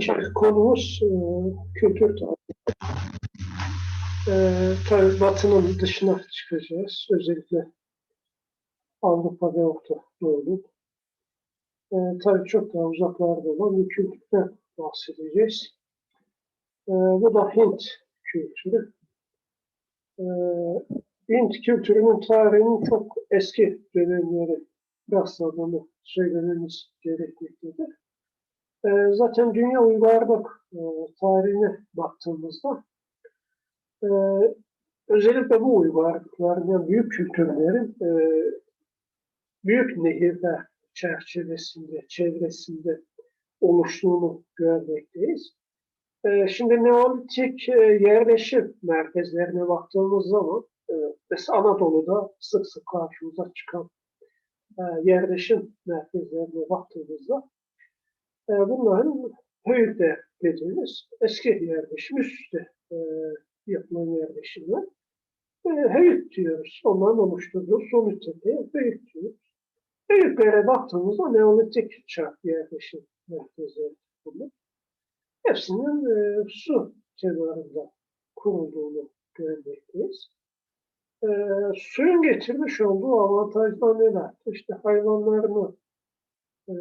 Şimdi konumuz e, kültür tarihi. E, tabii Batı'nın dışına çıkacağız. Özellikle Avrupa ve Orta Doğu'nun. E, tabii çok daha uzaklarda olan bir kültürden bahsedeceğiz. E, bu da Hint kültürü. E, Hint kültürünün tarihinin çok eski dönemleri rastladığını söylememiz gerekmektedir. E, zaten dünya uygarlık e, tarihine baktığımızda e, özellikle bu uygarlıkların yani büyük kültürlerin e, büyük nehirler çerçevesinde, çevresinde oluştuğunu görmekteyiz. Şimdi Neolitik yerleşim merkezlerine baktığımız zaman mesela Anadolu'da sık sık karşımıza çıkan yerleşim merkezlerine baktığımızda e, bunların Höyük'te dediğimiz eski yerleşim, üst üste e, yapılan yerleşimler. E, Höyük diyoruz. Onların oluşturduğu sonuç tepeye Höyük diyoruz. Höyüklere baktığımızda Neolitik çağ yerleşim merkezleri bunlar. Hepsinin e, su kenarında kurulduğunu görmekteyiz. E, suyun getirmiş olduğu avantajlar neler? İşte hayvanlarını e,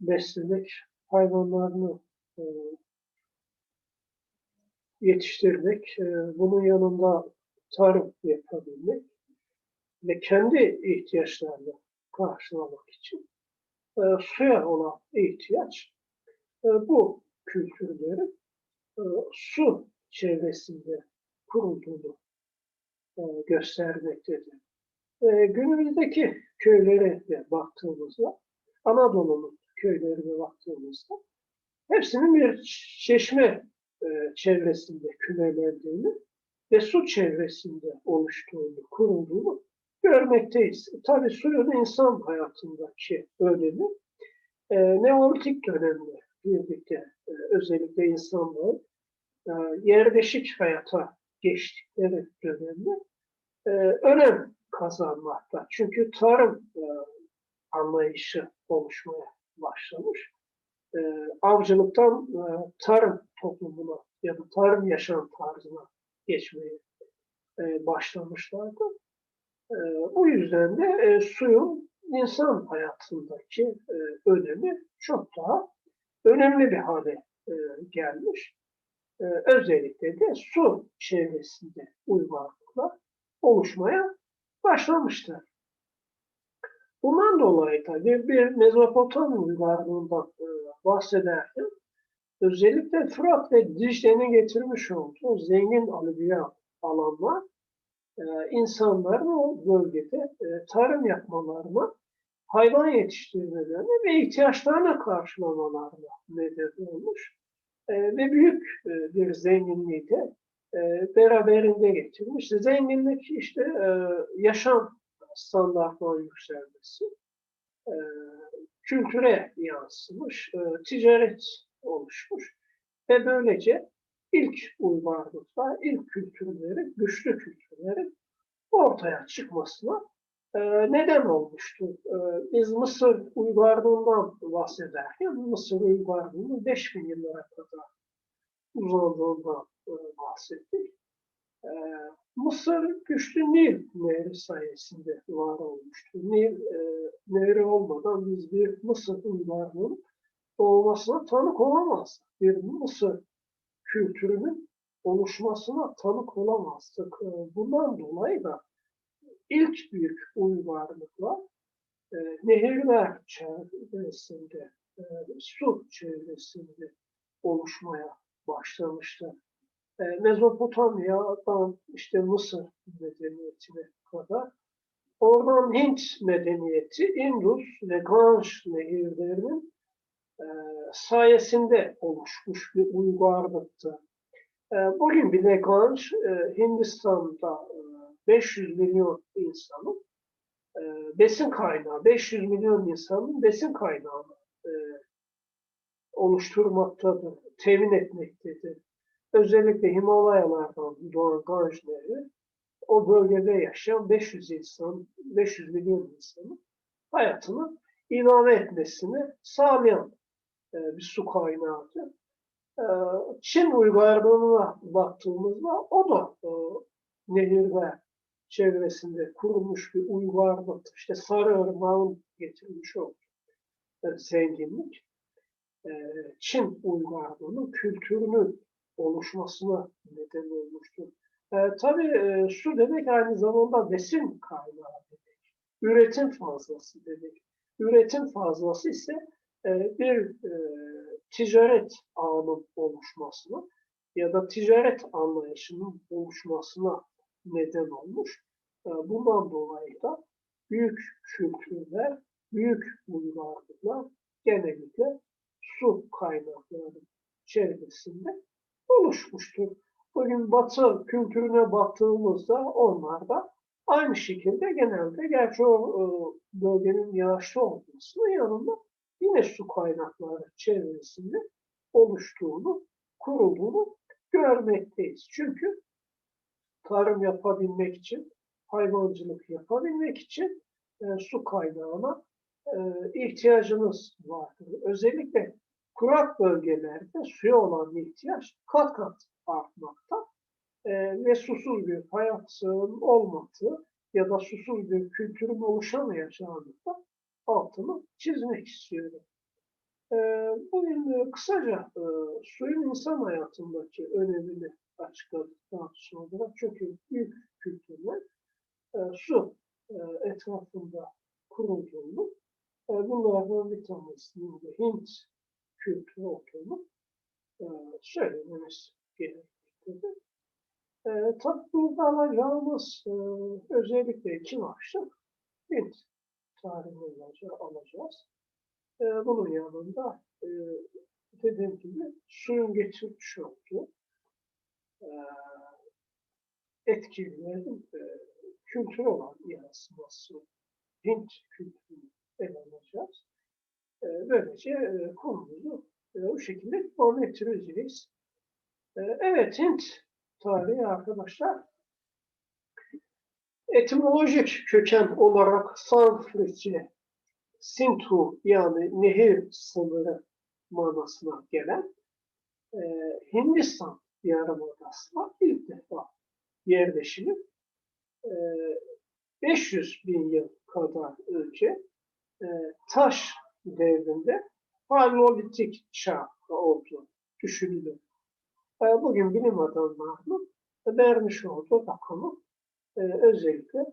beslemek, hayvanlarını e, yetiştirmek, e, bunun yanında tarım yapabilmek ve kendi ihtiyaçlarını karşılamak için e, suya olan ihtiyaç e, bu kültürlerin e, su çevresinde kurulduğunu e, göstermektedir. E, günümüzdeki köylere de baktığımızda Anadolu'nun köylerine baktığımızda hepsinin bir çeşme e, çevresinde kümelendiğini ve su çevresinde oluştuğunu, kurulduğunu görmekteyiz. Tabii suyun insan hayatındaki önemi e, Neolitik dönemde birlikte e, özellikle insanların e, yerleşik hayata geçtikleri dönemde e, önem kazanmakta. Çünkü tarım e, anlayışı oluşmaya başlamış. E, avcılıktan e, tarım toplumuna ya da tarım yaşam tarzına geçmeye e, başlamışlardı. E, o yüzden de e, suyun insan hayatındaki e, önemi çok daha önemli bir hale e, gelmiş. E, özellikle de su çevresinde uygarlıklar oluşmaya başlamıştır. Bundan dolayı tabii bir Mezopotamya uygarlığından e, bahsederken özellikle Fırat ve Dicle'nin getirmiş olduğu zengin alüvyal alanlar e, insanların o bölgede e, tarım yapmalarına, hayvan yetiştirmelerine ve ihtiyaçlarına karşılamalarına neden olmuş. Ve büyük bir zenginliği de beraberinde getirmiş. Zenginlik işte e, yaşam standartların yükselmesi, e, kültüre yansımış, e, ticaret oluşmuş ve böylece ilk uygarlıklar, ilk kültürlerin, güçlü kültürlerin ortaya çıkmasına e, neden olmuştur. E, biz Mısır uygarlığından bahsederken Mısır uygarlığının 5000 yıllara kadar uzandığından e, bahsettik. E, Mısır güçlü Nil Nehri sayesinde var olmuştur. Nil e, Nehri olmadan biz bir Mısır uygarlığının doğmasına tanık olamazdık. Bir Mısır kültürünün oluşmasına tanık olamazdık. E, bundan dolayı da ilk büyük uygarlıklar e, nehirler çevresinde, e, su çevresinde oluşmaya başlamıştır. E, Mezopotamya'dan işte Mısır medeniyetine kadar oradan Hint medeniyeti Indus ve Ganj nehirlerinin e, sayesinde oluşmuş bir uygarlıktı. E, bugün bile Ganj e, Hindistan'da e, 500 milyon insanın besin kaynağı, 500 milyon insanın besin kaynağını e, oluşturmaktadır, temin etmektedir özellikle Himalayalardan doğan Ganj o bölgede yaşayan 500 insan, 500 milyon insanın hayatını ilave etmesini sağlayan e, bir su kaynağıdır. E, Çin uygarlığına baktığımızda o da e, nehir ve çevresinde kurulmuş bir uygarlık. İşte Sarıırmak'ın getirmiş olduğu e, zenginlik. E, Çin uygarlığının kültürünün oluşmasına neden olmuştur. E, tabii e, su demek aynı zamanda besin kaynağı demek. Üretim fazlası demek. Üretim fazlası ise e, bir e, ticaret ağının oluşmasına ya da ticaret anlayışının oluşmasına neden olmuş. E, bundan dolayı da büyük kültürler, büyük uygarlıklar genellikle su kaynakları çevresinde oluşmuştur. Bugün Batı kültürüne baktığımızda onlar da aynı şekilde genelde gerçi o e, bölgenin yağışlı olmasının yanında yine su kaynakları çevresinde oluştuğunu, kurulduğunu görmekteyiz. Çünkü tarım yapabilmek için, hayvancılık yapabilmek için e, su kaynağına e, ihtiyacınız vardır. Özellikle kurak bölgelerde suya olan ihtiyaç kat kat artmakta e, ve susuz bir hayatın olmadığı ya da susuz bir kültürün oluşamayacağını da altını çizmek istiyorum. E, bugün e, kısaca e, suyun insan hayatındaki önemini açıkladıktan sonra çünkü büyük kültürler e, su e, etrafında kurulduğunu, e, bunlardan bir tanesinin de Hint kültürü olduğunu e, söylememiz gerekmektedir. E, tabii burada alacağımız e, özellikle iki başlık Hint tarihini alacağız. E, bunun yanında e, dediğim gibi suyun getirmiş olduğu e, etkilerin e, kültürü olan yansıması Hint kültürünü ele alacağız. E, böylece e, konumuzu e, o şekilde devam ettireceğiz. Evet Hint tarihi arkadaşlar etimolojik köken olarak Sanskritçe Sindhu yani nehir sınırı manasına gelen e, Hindistan yarımadasına ilk defa yerleşimi e, 500 bin yıl kadar önce e, taş devrinde paleolitik çağ olduğu düşünülür. E, bugün bilim adamlarının vermiş olduğu rakamı e, özellikle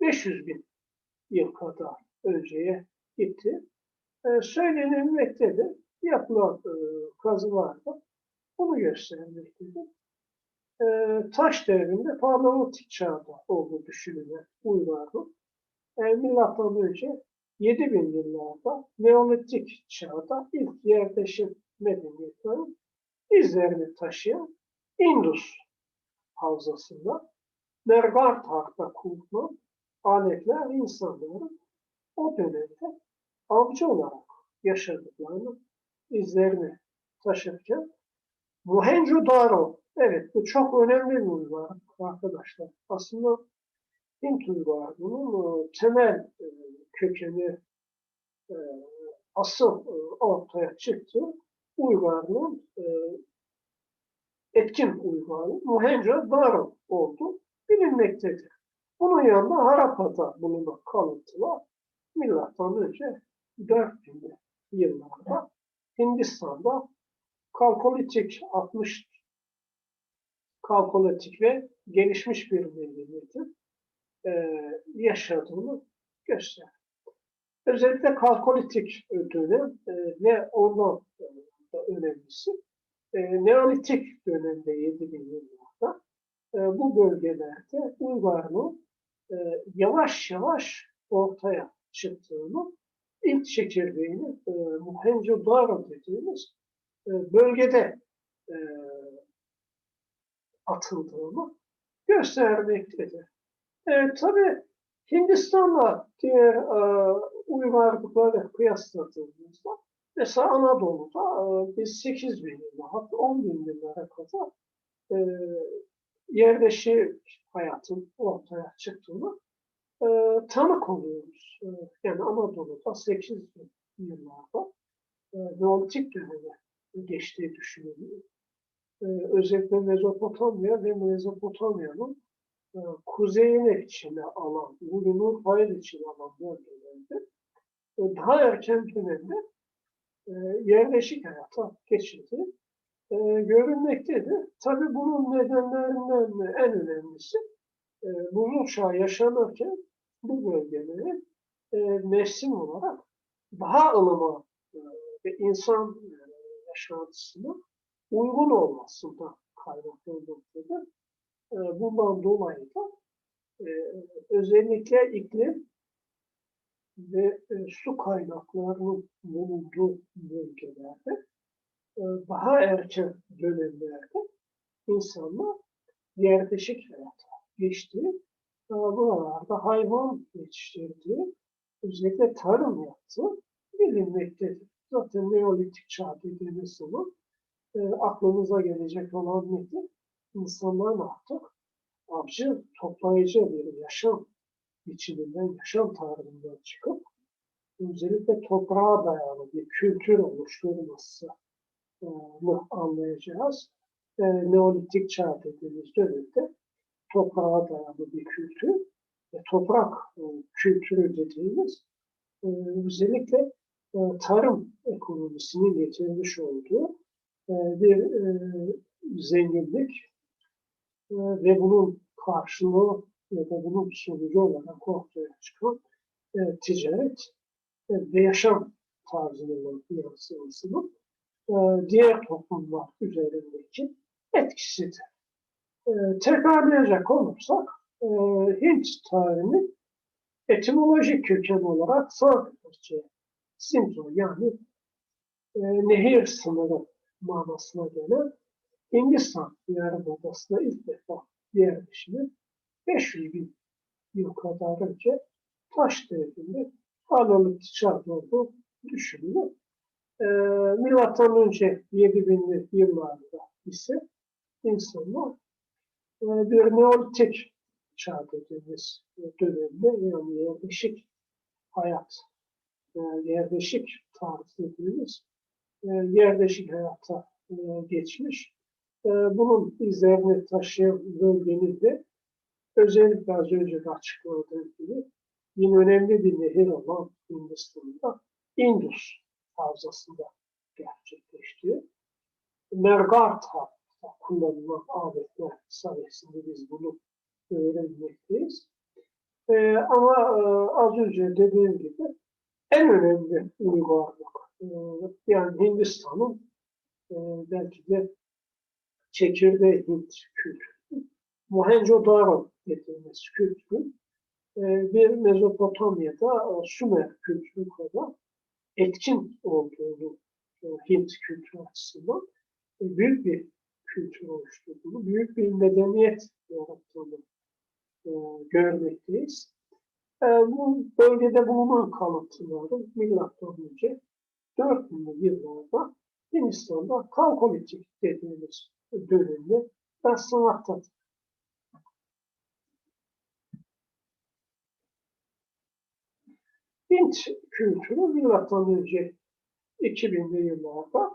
500 bin yıl kadar önceye gitti. E, söylenilmektedir. Yapılan e, kazılarda bunu göstermektedir. E, taş devrinde paleolitik çağda olduğu düşünülen uygarlık e, milattan önce 7000 yıllarda Neolitik çağda ilk yerleşim medeniyetlerin izlerini taşıyan Indus havzasında mergar tahta kurulan aletler insanların o dönemde avcı olarak yaşadıklarını izlerini taşırken Mohenjo-Daro, evet bu çok önemli bir uygarlık arkadaşlar. Aslında Hint uygarlığının temel e, kökeni e, asıl e, ortaya çıktı. Uygarlığın etkin uygarlığı Mohenjo-Daro oldu bilinmektedir. Bunun yanında Harapa'da bulunan kalıntılar milattan önce 4000 yıllarda Hindistan'da kalkolitik 60 kalkolitik ve gelişmiş bir medeniyetin e, yaşadığını gösterir. Özellikle kalkolitik dönem e, ve ondan da önemlisi e, Neolitik dönemde 7000 yıllarda e, bu bölgelerde uygarlığın e, yavaş yavaş ortaya çıktığını, ilk çekirdeğini e, Mohenjo-Daro dediğimiz e, bölgede e, atıldığını göstermektedir. E, tabii Hindistan'la diğer e, uygarlıkları kıyasladığımızda mesela Anadolu'da e, biz 8 bin yıllar hatta 10 bin yıllara kadar e, yerleşik hayatın ortaya çıktığını e, tanık oluyoruz. E, yani Anadolu'da 8 bin yıllarda e, Neolitik döneme geçtiği düşünülüyor. E, özellikle Mezopotamya ve Mezopotamya'nın e, kuzeyini içine alan, bugünün hayır içine alan bölgelerde daha erken dönemde e, yerleşik hayata geçildi e, görünmektedir. Tabii bunun nedenlerinden en önemlisi e, buzul çağı yaşanırken bu bölgeleri e, mevsim olarak daha ılıma e, ve insan e, yaşantısına uygun olmasında kaynaklanmaktadır. E, bundan dolayı da e, özellikle iklim ve e, su kaynaklarının bulunduğu bölgelerde e, daha erken dönemlerde insanlar yerleşik hayata geçti. E, Buralarda hayvan yetiştirdiği, özellikle tarım yaptığı bilinmektedir. Zaten Neolitik çağ dediğimiz zaman e, aklımıza gelecek olan nedir? İnsanların artık avcı, toplayıcı bir yaşam biçiminden, yaşam tarzından çıkıp özellikle toprağa dayalı bir kültür oluşturması mı anlayacağız. E, Neolitik çağ dediğimiz dönemde toprağa dayalı bir kültür ve toprak e, kültürü dediğimiz e, özellikle e, tarım ekonomisinin getirmiş olduğu e, bir e, zenginlik e, ve bunun karşılığı ya da bunun sonucu olarak ortaya çıkan e, ticaret e, ve yaşam tarzının yansımasının e, diğer toplumlar üzerindeki etkisidir. E, tekrarlayacak olursak e, Hint tarihinin etimolojik köken olarak Sanskritçe Sinto yani e, nehir sınırı manasına gelen Hindistan yarımadasına ilk defa yerleşimi 500 bin yıl kadar önce taş devrinde Paleolitik çağda olduğu düşünülür. E, milattan önce 7000'li yıllarda ise insanlar e, bir neolitik çağ dediğimiz dönemde yani yerleşik hayat, e, yerleşik tarih dediğimiz e, yerleşik hayata e, geçmiş. E, bunun izlerini taşıyan bölgenin de özellikle az önce de açıkladığım gibi yine önemli bir nehir olan Hindistan'da Indus havzasında gerçekleşti. Mergartha kullanılan aletler sayesinde biz bunu öğrenmekteyiz. Ee, ama e, az önce dediğim gibi en önemli uygarlık e, yani Hindistan'ın e, belki de çekirdeği Hint kültürü. Mohenjo-Daro dediğimiz kültürü e, bir Mezopotamya'da e, Sümer kültürü kadar etkin olduğunu e, Hint kültürü açısından büyük bir kültür oluşturduğunu, büyük bir medeniyet yarattığını görmekteyiz. Bu bölgede bulunan kalıntıların milattan önce 4000'li yıllarda Hindistan'da Kalkolitik dediğimiz dönemde rastlamaktadır. Hint kültürü milattan önce 2000'li yıllarda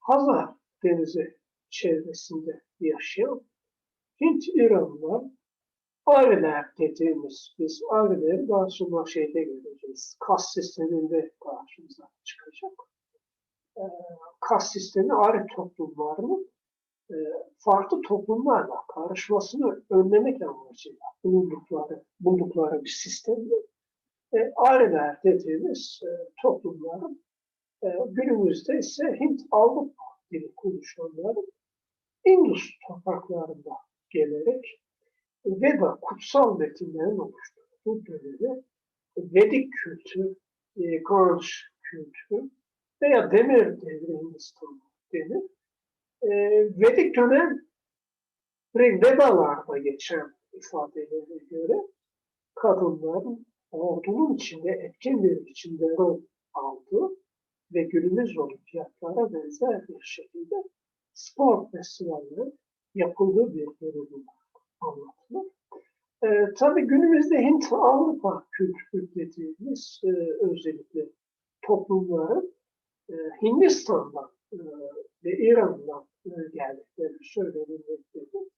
Hazar Denizi çevresinde yaşayan Hint İranlılar Ariler dediğimiz biz Arileri daha sonra şeyde göreceğiz. Kas sisteminde karşımıza çıkacak. Ee, kas sistemi Ari toplumlarının e, farklı toplumlarla karışmasını önlemek amacıyla bulundukları, buldukları bir sistemdi. E, Ariler dediğimiz e, toplumların e, günümüzde ise Hint-Avrupa dili konuşanların Indus topraklarında gelerek Veda kutsal metinlerin oluşturduğu dönemi Vedik kültür, e, Ganj kültürü veya Demir devri Hindistan denir. E, Vedik dönem Vedalarda geçen ifadelere göre kadınların ordunun içinde etkin bir biçimde rol aldığı ve günümüz olimpiyatlara benzer bir şekilde spor festivalleri yapıldığı bir durum anlatılır. Ee, tabii günümüzde Hint-Avrupa kültürü dediğimiz e, özellikle toplumların e, Hindistan'dan e, ve İran'dan e, geldikleri söylenilmektedir.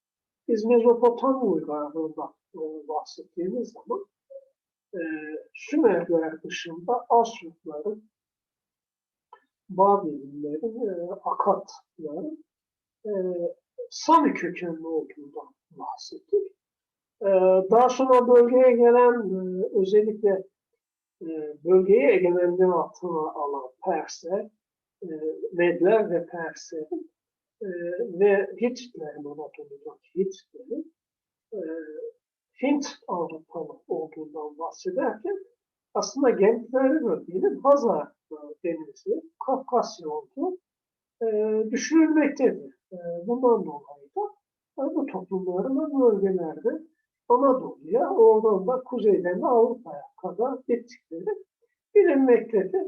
Biz Mezopotamya uygarlığından e, bahsettiğimiz zaman e, Sümerler dışında Asurların, Babil'lerin, e, Akatların e, Sami kökenli olduğundan bahsettik. E, daha sonra bölgeye gelen özellikle bölgeye egemenliği altına alan Persler, Medler ve Perslerin ve Hititlerin Anadolu'daki Hititlerin Hint Avrupalı olduğundan bahsederken aslında Gentleri bölgenin Hazar Denizi, Kafkasya olduğu e, düşünülmektedir. E, bundan dolayı da e, bu toplumların bu bölgelerde Anadolu'ya, oradan da kuzeyden de Avrupa'ya kadar gittikleri bilinmektedir.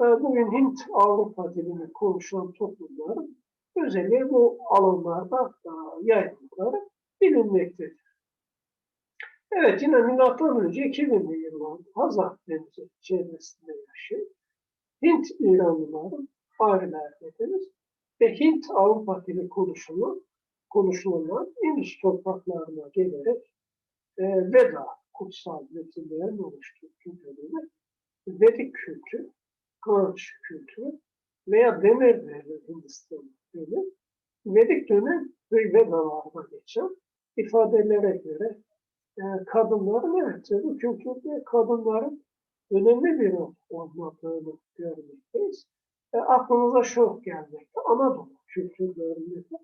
E, Bugün Hint-Avrupa dilini konuşan toplumların özellikle bu alanlarda e, yayıldıkları bilinmektedir. Evet yine milattan önce 2000'li yıllarda Hazar Denizi çevresinde yaşayan Hint İranlıların fariler dediniz ve Hint Avrupa dili konuşulan, konuşulan Indus topraklarına gelerek e, Veda kutsal metinlerin oluştuğu kültürüne Vedik kültür, Ganj kültürü veya Demir devri Hindistan dönemi Vedik dönem ve Vedalarda geçen ifadelere göre kadınların evet bu kültürde kadınların önemli bir rol olmadığını görmekteyiz. E, aklınıza şu gelmekte. Anadolu kültürlerinde de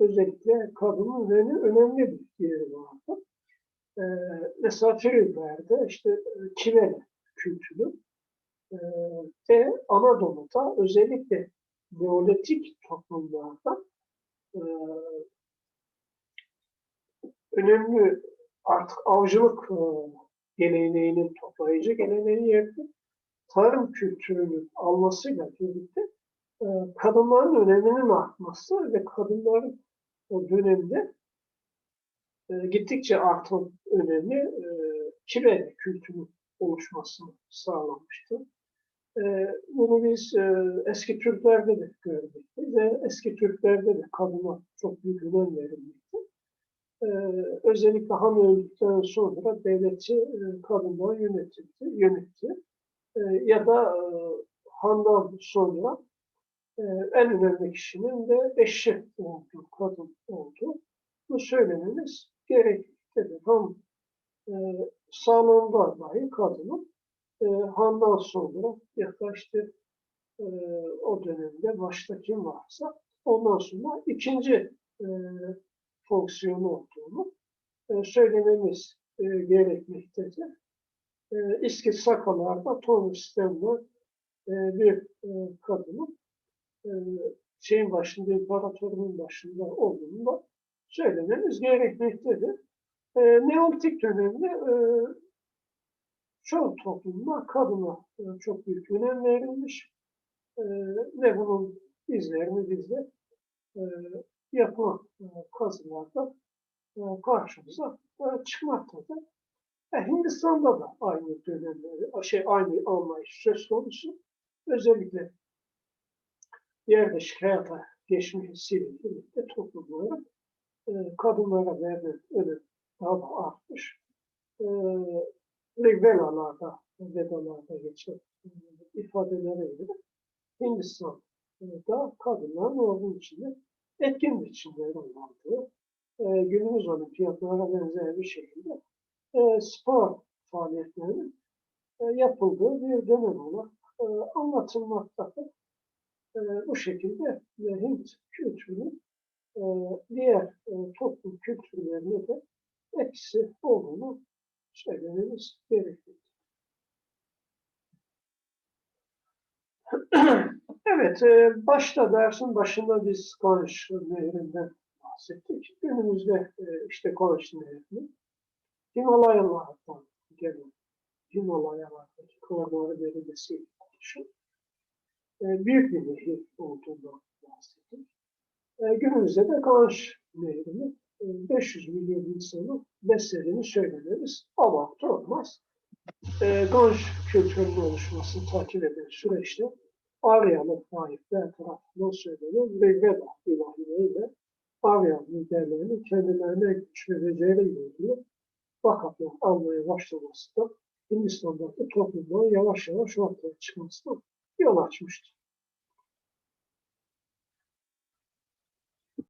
özellikle kadının önemli, bir yeri vardı. E, mesela Früller'de işte e, Kivele kültürü e, ve Anadolu'da özellikle Neolitik toplumlarda e, önemli artık avcılık geleneğinin toplayıcı geleneği yerine tarım kültürünün almasıyla birlikte e, kadınların öneminin artması ve kadınların o dönemde e, gittikçe artan önemi e, Kibele kültürünün oluşmasını sağlamıştı. Bunu biz eski Türklerde de gördük ve eski Türklerde de kadına çok büyük önem verilmekte. Ee, özellikle Han öldükten sonra devleti e, kadınlar yönetildi, yönetti. E, ya da e, Han'dan sonra e, en önemli kişinin de eşi oldu, kadın oldu. Bu söylememiz gereklidir. Ham e, sağlığında dahi kadının e, Han'dan sonra ya da işte e, o dönemde başta kim varsa ondan sonra ikinci e, fonksiyonu olduğunu e, söylememiz e, gerekmektedir. E, İskit Sakalar'da Tom Stemler e, bir kadının şeyin başında, imparatorluğun başında olduğunu da söylememiz gerekmektedir. Neolitik dönemde e, çoğu toplumda kadına çok büyük önem verilmiş e, ve bunun izlerini biz de yapılan e, kazılarda e, karşımıza e, çıkmaktadır. E, Hindistan'da da aynı dönemleri, şey aynı anlayış söz konusu. Özellikle yerleşik hayata geçmesiyle birlikte toplumların e, kadınlara verilen önem daha da artmış. E, Velalarda, Vedalarda geçen e, ifadelere göre Hindistan'da kadınların olduğu içinde etkin biçimde kullandığı e, günümüz olimpiyatlara benzer bir şekilde e, spor faaliyetlerinin e, yapıldığı bir dönem olarak e, anlatılmaktadır. E, bu şekilde e, Hint kültürünün e, diğer e, toplum kültürlerine de etkisi olduğunu söylememiz gerekir. Evet, e, başta dersin başında biz Konş Nehri'nden bahsettik. Günümüzde e, işte Konş Nehri'nin Himalayalardan gelen, Himalayalardaki Kordor Belediyesi oluşan e, büyük bir nehir olduğundan bahsettik. Günümüzde de Konş Nehri'nin 500 milyon insanı beslediğini söylememiz abartı olmaz. e, Ganj kültürünün oluşmasını takip eden süreçte Aryalı rahipler tarafından söylenen Rigveda ilahileriyle Arya liderlerinin kendilerine güç vereceğiyle ilgili vakatlar almaya başlaması da Hindistan'daki toplumların yavaş yavaş ortaya çıkmasına yol açmıştır.